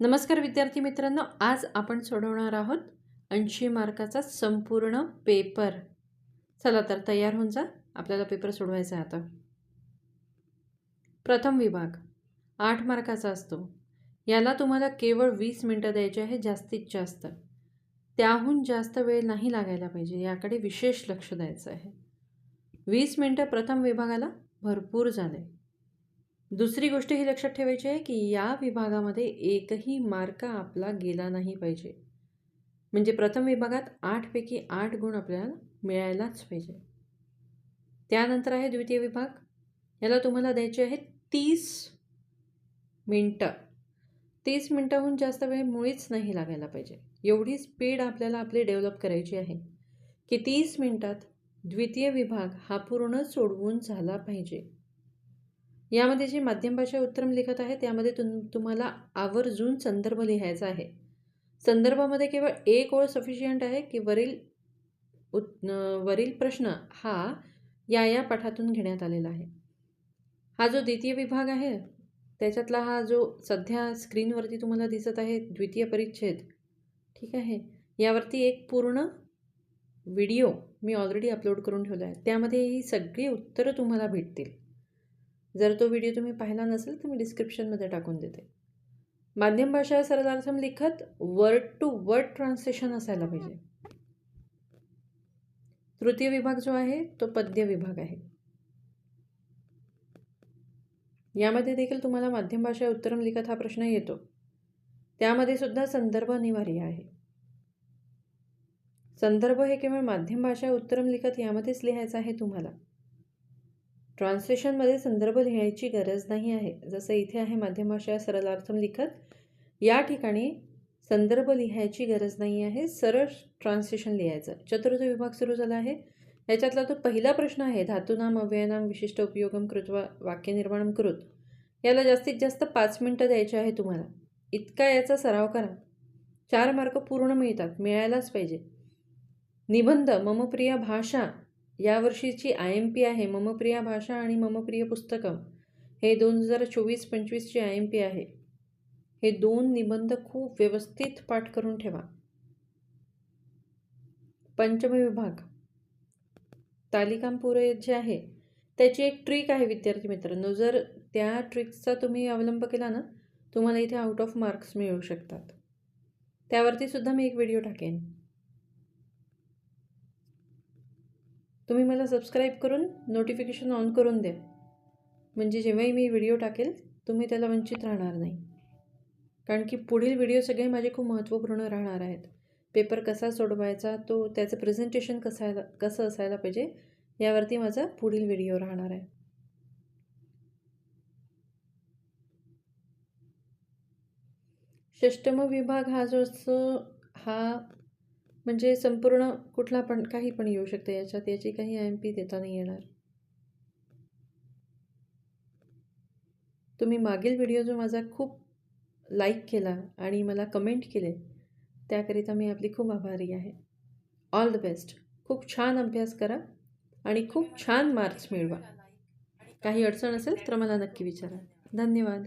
नमस्कार विद्यार्थी मित्रांनो आज आपण सोडवणार आहोत ऐंशी मार्काचा संपूर्ण पेपर. चला तर तयार होऊन जा आपल्याला पेपर सोडवायचा आहे आता. प्रथम विभाग आठ मार्काचा असतो. याला तुम्हाला केवळ वीस मिनटं द्यायचे आहे जास्तीत जास्त. त्याहून जास्त वेळ नाही लागायला पाहिजे याकडे विशेष लक्ष द्यायचं आहे. वीस मिनटं प्रथम विभागाला भरपूर झाले. दुसरी गोष्ट ही लक्षात ठेवायची आहे की या विभागामध्ये एकही मार्क आपला गेला नाही पाहिजे. म्हणजे प्रथम विभागात आठपैकी आठ गुण आपल्याला मिळायलाच पाहिजे. त्यानंतर आहे द्वितीय विभाग. याला तुम्हाला द्यायचे आहे तीस मिनटं. तीस मिनटाहून जास्त वेळ मुळीच नाही लागायला पाहिजे. एवढी स्पीड आपल्याला आपली डेव्हलप करायची आहे की तीस मिनटात द्वितीय विभाग हा पूर्ण सोडवून झाला पाहिजे. यामध्ये जे माध्यम भाषा उत्तम लिखत आहे त्यामध्ये तुम तुम्हाला आवर्जून संदर्भ लिहायचा आहे. संदर्भामध्ये केवळ एक ओळ सफिशियंट आहे की वरील उत् वरील प्रश्न हा या या पाठातून घेण्यात आलेला आहे. हा जो द्वितीय विभाग आहे त्याच्यातला हा जो सध्या स्क्रीनवरती तुम्हाला दिसत आहे द्वितीय परिच्छेद ठीक आहे? यावरती एक पूर्ण व्हिडिओ मी ऑलरेडी अपलोड करून ठेवला आहे. त्यामध्ये ही सगळी उत्तरं तुम्हाला भेटतील. जर तो व्हिडिओ तुम्ही पाहिला नसेल तर मी डिस्क्रिप्शनमध्ये टाकून देते. माध्यम भाषा सर्वार्थम लिखत वर्ड टू वर्ड ट्रान्सलेशन असायला पाहिजे. तृतीय विभाग जो आहे तो पद्य विभाग आहे. यामध्ये देखील तुम्हाला माध्यम भाषा उत्तरम लिखत हा प्रश्न येतो. त्यामध्ये सुद्धा संदर्भ अनिवार्य आहे. संदर्भ हे केवळ माध्यम भाषा उत्तरम लिखत यामध्येच लिहायचं आहे तुम्हाला. ट्रान्सलेशनमध्ये संदर्भ लिहायची गरज नाही आहे. जसं इथे आहे माध्यम सरलार्थम लिखत. या ठिकाणी संदर्भ लिहायची गरज नाही आहे. सरळ ट्रान्सलेशन लिहायचं. चतुर्थ विभाग सुरू झाला आहे. याच्यातला तो पहिला प्रश्न आहे. धातूनाम अव्ययनाम विशिष्ट उपयोगम कृत्वा वाक्यनिर्माणम कृत. याला जास्तीत जास्त पाच मिनटं द्यायचे आहे तुम्हाला. इतका याचा सराव करा. चार मार्क पूर्ण मिळतात. मिळायलाच पाहिजे. निबंध मम प्रिय भाषा यावर्षीची आय एम पी आहे ममप्रिया भाषा आणि ममप्रिय पुस्तकं. हे दोन हजार चोवीस पंचवीसची आय एम पी आहे. हे दोन निबंध खूप व्यवस्थित पाठ करून ठेवा. पंचम विभाग. तालिकांपुरे जे आहे त्याची एक ट्रिक आहे विद्यार्थी मित्रांनो. जर त्या ट्रिक्सचा तुम्ही अवलंब केला ना तुम्हाला इथे आउट ऑफ मार्क्स मिळू शकतात. त्यावरती सुद्धा मी एक व्हिडिओ टाकेन. तुम्ही मला सबस्क्राईब करून नोटिफिकेशन ऑन करून द्या. म्हणजे जेव्हाही मी व्हिडिओ टाकेल तुम्ही त्याला वंचित राहणार नाही. कारण की पुढील व्हिडिओ सगळे माझे खूप महत्त्वपूर्ण राहणार आहेत. पेपर कसा सोडवायचा तो त्याचं प्रेझेंटेशन कसायला कसं असायला पाहिजे यावरती माझा पुढील व्हिडिओ राहणार आहे. षष्टम विभाग हा जो असतो हा म्हणजे संपूर्ण कुठला पण काही पण येऊ शकतं याच्यात. याची काही आय एम पी देता नाही येणार. तुम्ही मागील व्हिडिओ जो माझा खूप लाईक केला आणि मला कमेंट केले त्याकरिता मी आपली खूप आभारी आहे. ऑल द बेस्ट खूप छान अभ्यास करा आणि खूप छान मार्क्स मिळवा. काही अडचण असेल तर मला नक्की विचारा. धन्यवाद.